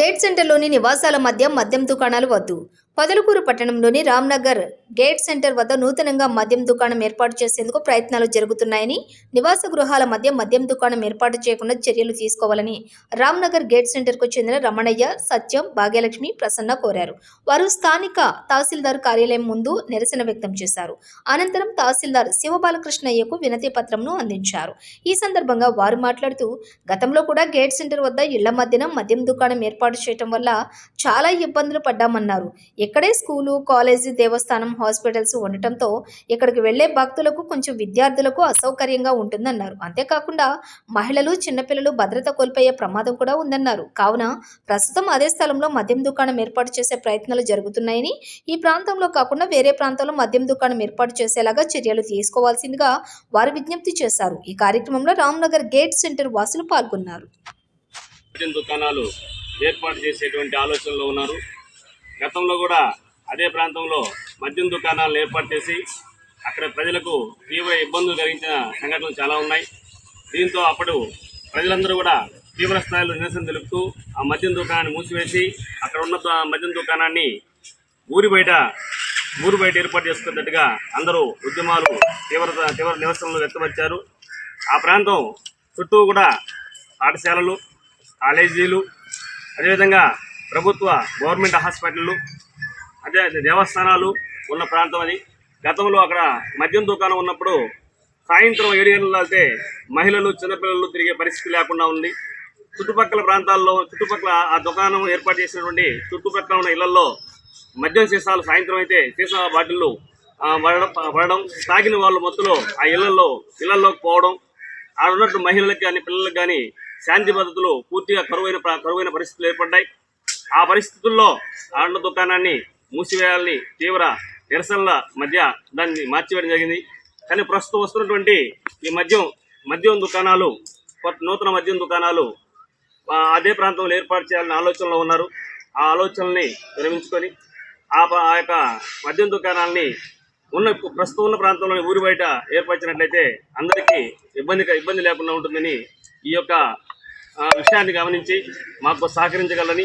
Trade సెంటర్లోని నివాసాల మధ్య మద్యం దుకాణాలు వద్దు. పొదలకూరు పట్టణంలోని రామ్నగర్ గేట్ సెంటర్ వద్ద నూతనంగా మద్యం దుకాణం ఏర్పాటు చేసేందుకు ప్రయత్నాలు జరుగుతున్నాయని నివాస గృహాల మధ్య మద్యం దుకాణం ఏర్పాటు చేయకుండా చర్యలు తీసుకోవాలని రామ్నగర్ గేట్ సెంటర్కు చెందిన రమణయ్య సత్యం భాగ్యలక్ష్మి ప్రసన్న కోరారు. వారు స్థానిక తహసీల్దార్ కార్యాలయం ముందు నిరసన వ్యక్తం చేశారు. అనంతరం తహసీల్దార్ శివబాలకృష్ణయ్యకు వినతి పత్రంను అందించారు. ఈ సందర్భంగా వారు మాట్లాడుతూ గతంలో కూడా గేట్ సెంటర్ వద్ద ఇళ్ళ మధ్యన మద్యం దుకాణం ఏర్పాటు చేయటం వల్ల చాలా ఇబ్బందులు పడ్డామన్నారు. ఇక్కడే స్కూలు కాలేజీ దేవస్థానం హాస్పిటల్స్ ఉండటంతో ఇక్కడికి వెళ్ళే భక్తులకు కొంచెం విద్యార్థులకు అసౌకర్యంగా ఉంటుందన్నారు. అంతేకాకుండా మహిళలు చిన్నపిల్లలు భద్రత కోల్పోయే ప్రమాదం కూడా ఉందన్నారు. కావున ప్రస్తుతం అదే స్థలంలో మద్యం దుకాణం ఏర్పాటు చేసే ప్రయత్నాలు జరుగుతున్నాయని ఈ ప్రాంతంలో కాకుండా వేరే ప్రాంతంలో మద్యం దుకాణం ఏర్పాటు చేసేలాగా చర్యలు తీసుకోవాల్సిందిగా వారు విజ్ఞప్తి చేశారు. ఈ కార్యక్రమంలో రామ్నగర్ గేట్ సెంటర్ వాసులు పాల్గొన్నారు. దుకాణాలు ఏర్పాటు చేసేటువంటి ఆలోచనలో ఉన్నారు. గతంలో కూడా అదే ప్రాంతంలో మద్యం దుకాణాలను ఏర్పాటు చేసి అక్కడ ప్రజలకు తీవ్ర ఇబ్బందులు కలిగించిన సంఘటనలు చాలా ఉన్నాయి. దీంతో అప్పుడు ప్రజలందరూ కూడా తీవ్ర స్థాయిలో నిరసన తెలుపుతూ ఆ మద్యం దుకాణాన్ని మూసివేసి అక్కడ ఉన్న మద్యం దుకాణాన్ని ఊరి బయట ఊరు బయట ఏర్పాటు చేసుకున్నట్టుగా అందరూ ఉద్యమాలు తీవ్ర తీవ్ర నిరసనలు వ్యక్తపరిచారు. ఆ ప్రాంతం చుట్టూ కూడా పాఠశాలలు కాలేజీలు అదేవిధంగా ప్రభుత్వ గవర్నమెంట్ హాస్పిటళ్ళు అదే దేవస్థానాలు ఉన్న ప్రాంతం అది. గతంలో అక్కడ మద్యం దుకాణం ఉన్నప్పుడు సాయంత్రం ఏడు గంటలు వెళ్తే మహిళలు చిన్నపిల్లలు తిరిగే పరిస్థితి లేకుండా ఉంది. చుట్టుపక్కల ప్రాంతాల్లో చుట్టుపక్కల ఆ దుకాణం ఏర్పాటు చేసినటువంటి చుట్టుపక్కల ఉన్న ఇళ్ళలో మద్యం సీసాలు సాయంత్రం అయితే సీసా బాటిళ్ళు పడడం పడడం తాగిన వాళ్ళు మొత్తంలో ఆ ఇళ్ళలో ఇళ్ళలోకి పోవడం. ఆడున్నట్టు ఉన్నట్టు మహిళలకు కానీ పిల్లలకు కానీ శాంతి భద్రతలు పూర్తిగా కరువైన కరువైన పరిస్థితులు ఏర్పడ్డాయి. ఆ పరిస్థితుల్లో ఆ దుకాణాన్ని మూసివేయాలని తీవ్ర నిరసనల మధ్య దాన్ని మార్చివేయడం జరిగింది. కానీ ప్రస్తుతం వస్తున్నటువంటి ఈ మద్యం మద్యం దుకాణాలు నూతన మద్యం దుకాణాలు అదే ప్రాంతంలో ఏర్పాటు చేయాలని ఆలోచనలో ఉన్నారు. ఆ ఆలోచనల్ని విరమించుకొని ఆ ఆ యొక్క మద్యం దుకాణాలని ఉన్న ప్రస్తుతం ఉన్న ప్రాంతంలోని ఊరి బయట ఏర్పరిచినట్లయితే అందరికీ ఇబ్బంది ఇబ్బంది లేకుండా ఉంటుందని ఈ యొక్క విషయాన్ని గమనించి మాకు సహకరించగలని